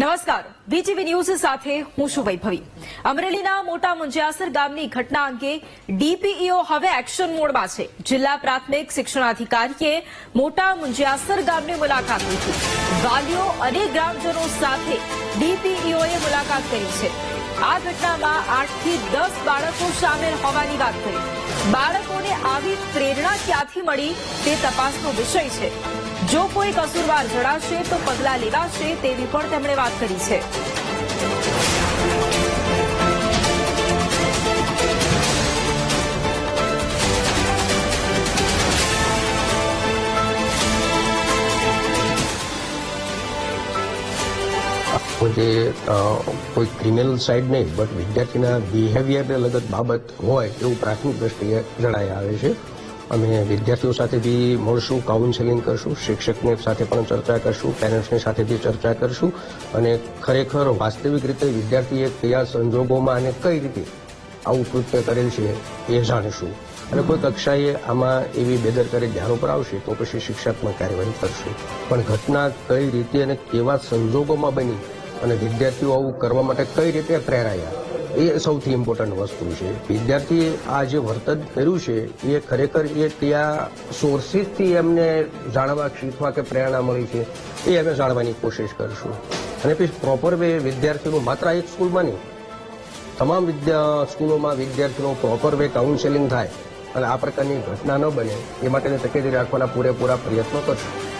નમસ્કાર. BTV news સાથે હું છું વૈભવી. અમરેલીના મોટા મુંજિયાસર ગામની ઘટના અંગે ડીપીઈઓ હવે એક્શન મોડમાં છે. જિલ્લા પ્રાથમિક શિક્ષણાધિકારીએ મોટા મુંજિયાસર ગામની મુલાકાત લીધી. વાલીઓ અને ગ્રામજનો સાથે ડીપીઈઓએ મુલાકાત કરી છે. આ ઘટનામાં આઠથી દસ બાળકો સામેલ હોવાની વાત કરી. બાળકોને આવી પ્રેરણા ક્યાંથી મળી તે તપાસનો વિષય છે. જો કોઈ કસૂરવાર જણાશે તો પગલાં લેવાશે તેવી પણ તેમણે વાત કરી છે. જે કોઈ ક્રિમિનલ સાઇડ નહીં બટ વિદ્યાર્થીના બિહેવિયરને લગત બાબત હોય એવું પ્રાથમિક દ્રષ્ટિએ જણાય આવે છે. અમે વિદ્યાર્થીઓ સાથે બી મળશું કાઉન્સેલિંગ કરશું, શિક્ષકને સાથે પણ ચર્ચા કરશું પેરેન્ટ્સની સાથે બી ચર્ચા કરશું અને ખરેખર વાસ્તવિક રીતે વિદ્યાર્થીએ કયા સંજોગોમાં અને કઈ રીતે આવું કૃત્ય કરેલ છે એ જાણીશું. અને કોઈ કક્ષાએ આમાં એવી બેદરકારી ધ્યાન ઉપર આવશે તો પછી શિક્ષાત્મક કાર્યવાહી કરશું. પણ ઘટના કઈ રીતે અને કેવા સંજોગોમાં બની અને વિદ્યાર્થીઓ આવું કરવા માટે કઈ રીતે પ્રેરાયા, એ સૌથી ઇમ્પોર્ટન્ટ વસ્તુ છે. વિદ્યાર્થીએ આ જે વર્તન કર્યું છે, એ ખરેખર એ ત્યાં સોર્સિસથી એમને જાણવા, શીખવા કે પ્રેરણા મળી છે, એ અમે જાણવાની કોશિશ કરશું. અને પછી પ્રોપર વે વિદ્યાર્થીનું માત્ર એક સ્કૂલમાં નહીં, તમામ વિદ્યા, સ્કૂલોમાં વિદ્યાર્થીઓ પ્રોપર વે કાઉન્સેલિંગ થાય. અને આ પ્રકારની ઘટના ન બને એ માટેની તકેદારી રાખવાના પૂરેપૂરા પ્રયત્નો કરશું